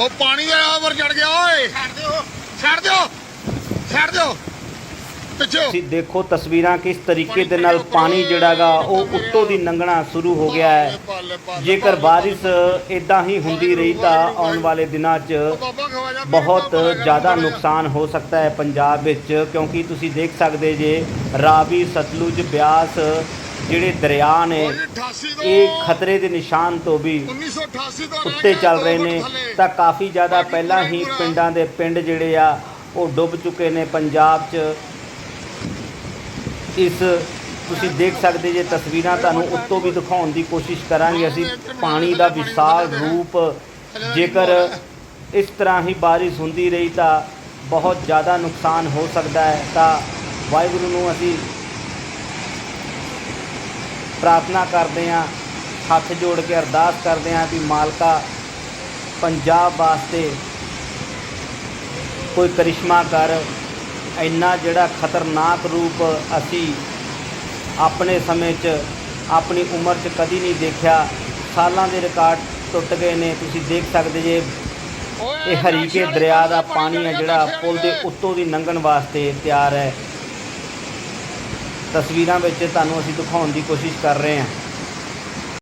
ਉਹ ਪਾਣੀ ਦੇ ਉੱਪਰ ਚੜ ਗਿਆ ਓਏ। ਛੱਡ ਦਿਓ। ਛੱਡ ਦਿਓ। ਛੱਡ ਦਿਓ। ਤੁਸੀਂ ਦੇਖੋ ਤਸਵੀਰਾਂ ਕਿਸ ਤਰੀਕੇ ਦੇ ਨਾਲ ਪਾਣੀ ਜਿਹੜਾਗਾ ਉਹ ਉੱਤੋਂ ਦੀ ਲੰਘਣਾ ਸ਼ੁਰੂ ਹੋ ਗਿਆ ਹੈ। ਜੇਕਰ ਬਾਰਿਸ਼ ਇਦਾਂ ਹੀ ਹੁੰਦੀ ਰਹੀ ਤਾਂ ਆਉਣ ਵਾਲੇ ਦਿਨਾਂ 'ਚ ਬਹੁਤ ਜ਼ਿਆਦਾ। ਨੁਕਸਾਨ ਹੋ ਸਕਦਾ ਹੈ ਪੰਜਾਬ ਵਿੱਚ ਕਿਉਂਕਿ ਤੁਸੀਂ ਦੇਖ ਸਕਦੇ ਜੇ ਰਾਵੀ ਸਤਲੁਜ ਬਿਆਸ ਜਿਹੜੇ ਦਰਿਆ ਨੇ ਉਹ ਜੀ 88 ਤੋਂ ਇਹ ਖਤਰੇ ਦੇ ਨਿਸ਼ਾਨ ਤੋਂ ਵੀ 1988 ਤੋਂ ਰਹਿ ਉੱਤੇ ਚੱਲ ਰਹੇ ਨੇ। ਤਾਂ ਕਾਫੀ ਜ਼ਿਆਦਾ ਪਹਿਲਾਂ ਹੀ। ਪਿੰਡਾਂ ਦੇ ਪਿੰਡ ਜਿਹੜੇ ਆ ਉਹ ਡੁੱਬ ਚੁੱਕੇ ਨੇ ਪੰਜਾਬ 'ਚ। ਇਸ ਤੁਸੀਂ ਦੇਖ ਸਕਦੇ ਜੇ ਤਸਵੀਰਾਂ ਤੁਹਾਨੂੰ ਉੱਤੋਂ ਵੀ ਦਿਖਾਉਣ ਦੀ ਕੋਸ਼ਿਸ਼ ਕਰਾਂਗੇ ਅਸੀਂ ਪਾਣੀ ਦਾ ਵਿਸ਼ਾਲ ਰੂਪ ਜੇਕਰ ਇਸ ਤਰ੍ਹਾਂ ਹੀ ਬਾਰਿਸ਼ ਹੁੰਦੀ ਰਹੀ ਤਾਂ ਬਹੁਤ ਜ਼ਿਆਦਾ ਨੁਕਸਾਨ ਹੋ ਸਕਦਾ ਹੈ। ਤਾਂ ਵਾਹਿਗੁਰੂ ਨੂੰ ਅਸੀਂ ਪ੍ਰਾਰਥਨਾ ਕਰਦੇ ਹਾਂ, ਹੱਥ ਜੋੜ ਕੇ ਅਰਦਾਸ ਕਰਦੇ ਹਾਂ ਵੀ ਮਾਲਕਾ ਪੰਜਾਬ ਵਾਸਤੇ ਕੋਈ ਕਰਿਸ਼ਮਾ ਕਰ, ਇੰਨਾ ਜਿਹੜਾ ਖਤਰਨਾਕ ਰੂਪ ਅਸੀਂ ਆਪਣੇ ਸਮੇਂ 'ਚ, ਆਪਣੀ ਉਮਰ 'ਚ ਕਦੀ ਨਹੀਂ ਦੇਖਿਆ, ਸਾਲਾਂ ਦੇ ਰਿਕਾਰਡ ਟੁੱਟ ਗਏ ਨੇ, ਤੁਸੀਂ ਦੇਖ ਸਕਦੇ ਜੇ, ਇਹ ਹਰੀਕੇ ਦਰਿਆ ਦਾ ਪਾਣੀ ਹੈ ਜਿਹੜਾ ਪੁਲ ਦੇ ਉੱਤੋਂ ਦੀ ਲੰਘਣ ਵਾਸਤੇ ਤਿਆਰ ਹੈ। ਤਸਵੀਰਾਂ ਵਿੱਚ ਤੁਹਾਨੂੰ ਅਸੀਂ ਦਿਖਾਉਣ ਦੀ ਕੋਸ਼ਿਸ਼ ਕਰ ਰਹੇ ਹਾਂ।